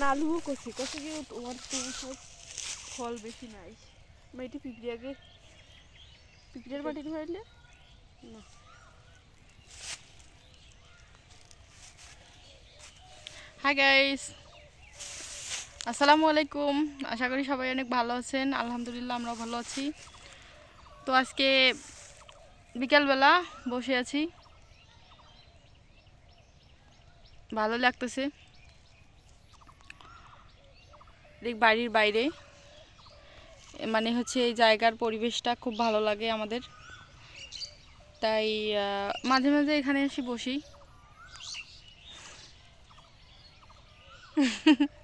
না আলুও করছি। কত কি তোমার তোমার সব ফল বেশি নাই। মেয়েটি পিঁপড়ে আগে পিঁপড়ের মাটি ধরলে না। হাই গাইস আসসালামু আলাইকুম আশা করি সবাই অনেক ভালো আছেন। আলহামদুলিল্লাহ, আমরাও ভালো আছি। তো আজকে বিকালবেলা বসে আছি। ভালো লাগতেছে। এই বাড়ির বাইরে। মানে হচ্ছে এই জায়গার পরিবেশটা খুব ভালো লাগে আমাদের। তাই মাঝে মাঝে এখানে এসে বসি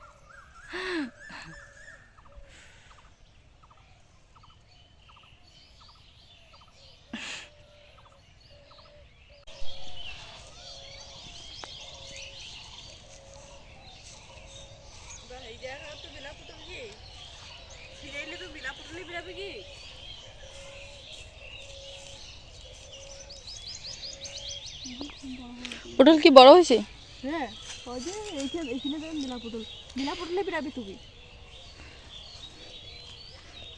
এই জায়গা তো বিনা পুতুল কি ফিরাইলে তো বিনা পুতুলই বেরাবে কি পটল কি বড় হয়েছে? হ্যাঁ ওই যে এইখানে বিনা বিনা বেরাবি তুমি।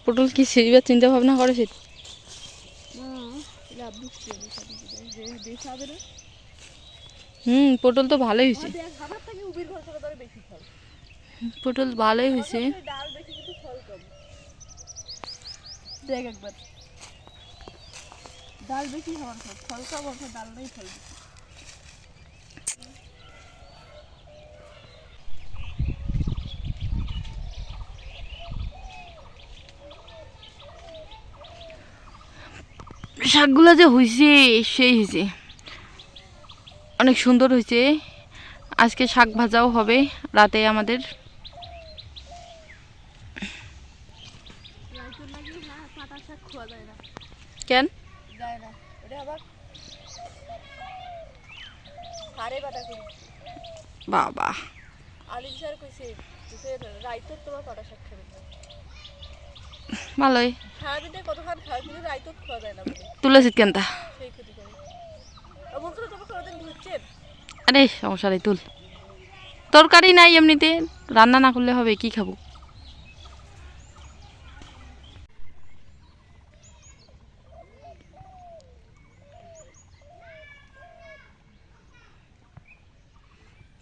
পটল কি সিরিবার চিন্তা ভাবনা করেছে না এটা আব্দুস কি আমি সাথে যে বেশ হবে না। হুম পটল তো ভালোই হয়েছে। পটল ভালোই হয়েছে। দেখ একবার। ডাল বেশি হওয়ার ফল ফল কম ডাল নেই ফল শাকগুলো যে হয়েছে সেই হয়েছে অনেক সুন্দর হয়েছে আজকে শাক ভাজাও হবে রাতে আমাদের। কেন? বাবা। আলিম তোমার পাতা শাক না ভালোই সারাদিন কতক্ষণ খাওয়া কিন্তু রাইতুর খাওয়া যায় না বলে। তুলেছিস কেন তা? সেই ক্ষতি করে। এমন করে তোমাকে ওদের ধুচ্ছেন আরে সমস্যা নেই তুল। তরকারি নাই এমনিতে। রান্না না করলে হবে কি খাব?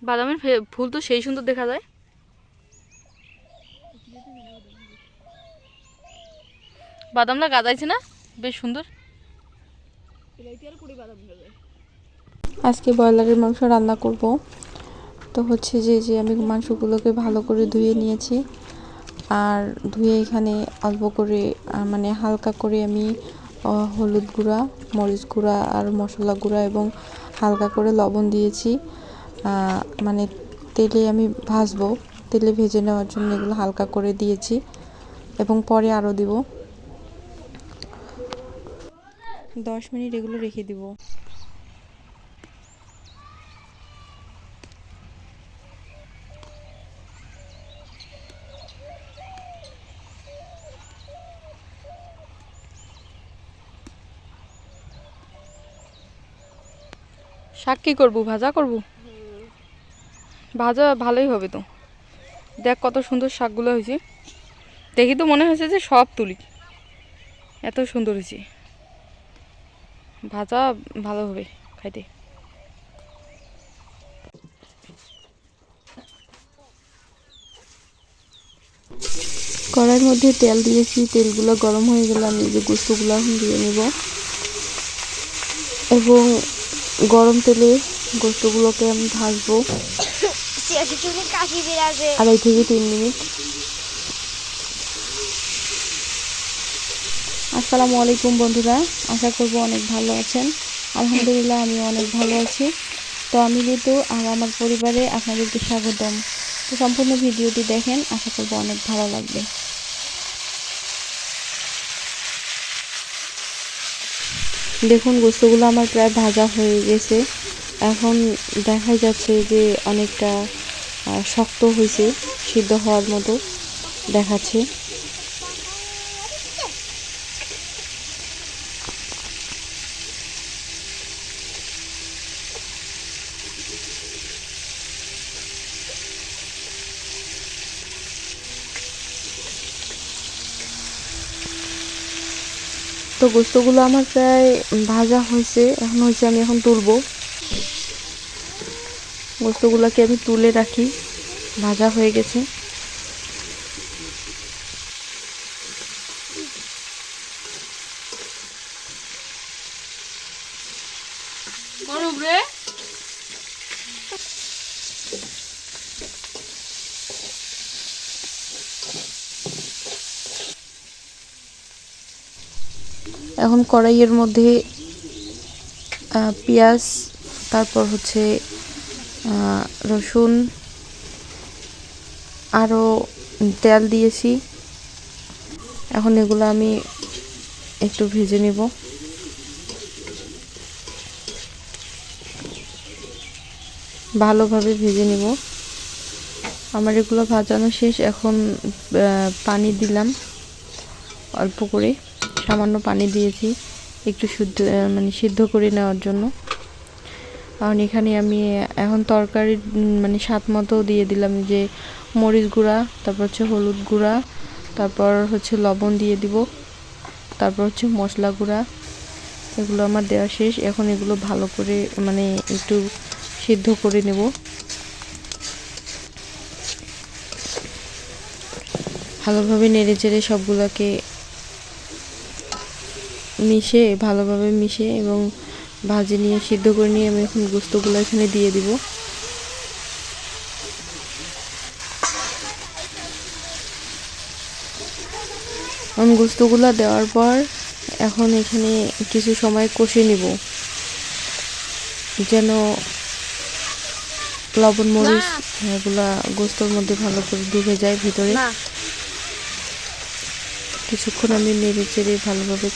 বাদামের ফুল তো সেই সুন্দর দেখা যায়। বাদামটা গাদাইছে না? বেশ সুন্দর। আজকে ব্রয়লারের মাংস রান্না করব। তো হচ্ছে যে যে আমি মাংসগুলোকে ভালো করে ধুয়ে নিয়েছি। আর ধুয়ে এখানে অল্প করে মানে হালকা করে আমি হলুদ গুঁড়া, মরিচ গুঁড়া আর মশলা গুঁড়া এবং হালকা করে লবণ দিয়েছি। মানে তেলে আমি ভাজবো। তেলে ভেজে নেওয়ার জন্য এগুলো হালকা করে দিয়েছি। এবং পরে আরও দিব। দশ মিনিট এগুলো রেখে দিব। শাক কি করব? ভাজা করব? ভাজা ভালোই হবে তো। দেখ কত সুন্দর শাকগুলো হয়েছে। দেখি তো মনে হয়েছে যে সব তুলি। এত সুন্দর হয়েছে। ভাজা ভালো হবে খাইতে। কড়াইয়ের মধ্যে তেল দিয়েছি তেলগুলো গরম হয়ে গেলে আমি যে গুস্তগুলো এখন দিয়ে নেব। এবং গরম তেলে গোস্তগুলোকে আমি ভাজবো। আড়াই থেকে তিন মিনিট। আসসালামু আলাইকুম বন্ধুরা, আশা করব অনেক ভালো আছেন। আলহামদুলিল্লাহ আমি অনেক ভালো আছি। তো আমি ঋতু, আর আমার পরিবারে আপনাদেরকে স্বাগতম। তো সম্পূর্ণ ভিডিওটি দেখেন, আশা করব অনেক ভালো লাগবে। দেখুন, গোস্তগুলো আমার প্রায় ভাজা হয়ে গেছে। এখন দেখা যাচ্ছে যে অনেকটা শক্ত হয়েছে, সিদ্ধ হওয়ার মতো দেখাচ্ছে। তো গোস্তগুলো আমার প্রায় ভাজা হয়েছে। এখন হয়েছে আমি এখন তুলব। গোস্তগুলোকে আমি তুলে রাখি। ভাজা হয়ে গেছে। রে। এখন কড়াইয়ের মধ্যে পেঁয়াজ, তারপর হচ্ছে রসুন আরও তেল দিয়েছি। এখন এগুলো আমি একটু ভেজে নেব। ভালোভাবে ভেজে নেব। আমার এগুলো ভাজানো শেষ, এখন পানি দিলাম অল্প করে। সামান্য পানি দিয়েছি, একটু শুদ্ধ মানে সিদ্ধ করে নেওয়ার জন্য। কারণ এখানে আমি, এখন তরকারি মানে স্বাদ মতো দিয়ে দিলাম যে মরিচ গুঁড়া, তারপর হচ্ছে হলুদ গুঁড়া, তারপর হচ্ছে লবণ দিয়ে দিব, তারপর হচ্ছে মশলা গুঁড়া। এগুলো আমার দেওয়া শেষ। এখন এগুলো ভালো করে মানে একটু সিদ্ধ করে নেব। ভালোভাবে নেড়ে চেড়ে সবগুলোকে মিশে ভালোভাবে মিশে এবং ভাজি নিয়ে সিদ্ধ করে নিয়ে আমি এখন গোস্তগুলো এখানে দিয়ে দিব। আমি গোস্তগুলো দেওয়ার পর এখন এখানে কিছু সময় কষে নিব। যেন লবণ মরিচ এগুলা গোস্তর মধ্যে ভালো করে ডুবে যায় ভিতরে। কিছুক্ষণ আমি নেড়ে চেড়ে ভালোভাবে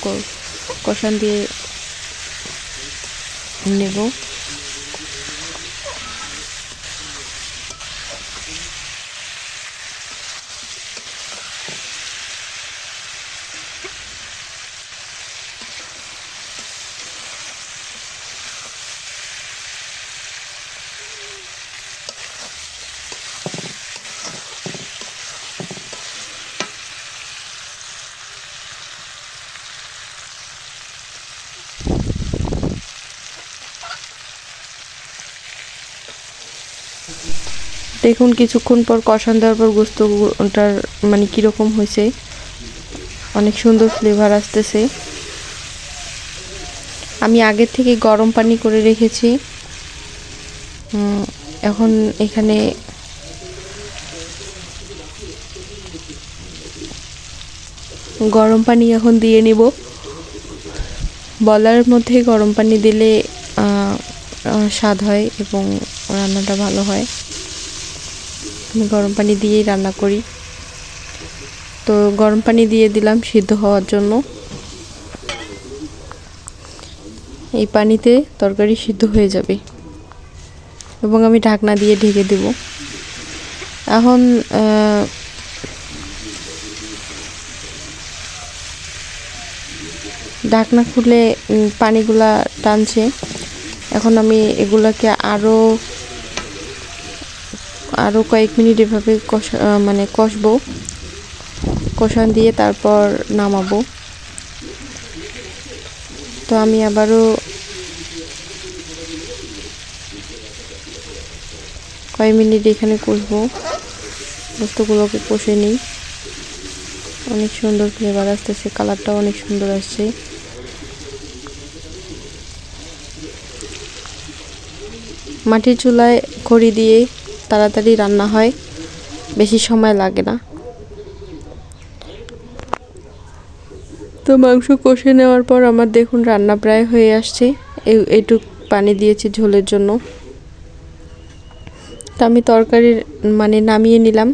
কষান দিয়ে নেব। দেখুন, কিছুক্ষণ পর কষান দেওয়ার পর গোস্তটার মানে কীরকম হয়েছে। অনেক সুন্দর ফ্লেভার আসতেছে। আমি আগের থেকে গরম পানি করে রেখেছি। এখন এখানে গরম পানি এখন দিয়ে নিব। বলার মধ্যে গরম পানি দিলে স্বাদ হয় এবং রান্নাটা ভালো হয়। আমি গরম পানি দিয়েই রান্না করি। তো গরম পানি দিয়ে দিলাম সিদ্ধ হওয়ার জন্য। এই পানিতে তরকারি সিদ্ধ হয়ে যাবে। এবং আমি ঢাকনা দিয়ে ঢেকে দেব। এখন ঢাকনা খুলে পানিগুলা টানছে। এখন আমি এগুলাকে আরও আরও কয়েক মিনিট এভাবে কষা মানে কষবো। কষান দিয়ে তারপর নামাবো। তো আমি আবারও কয়েক মিনিট এখানে কষবো। বস্তুগুলোকে কষে নিই। অনেক সুন্দর ফ্লেভার আসতেছে কালারটাও অনেক সুন্দর আসছে। মাটির চুলায় খড়ি দিয়ে তাড়াতাড়ি রান্না হয়, বেশি সময় লাগে না। তো মাংস কষে নেওয়ার পর আমার দেখুন রান্না প্রায় হয়ে আসছে। এই এইটুক পানি দিয়েছি ঝোলের জন্য। তো আমি তরকারির মানে নামিয়ে নিলাম।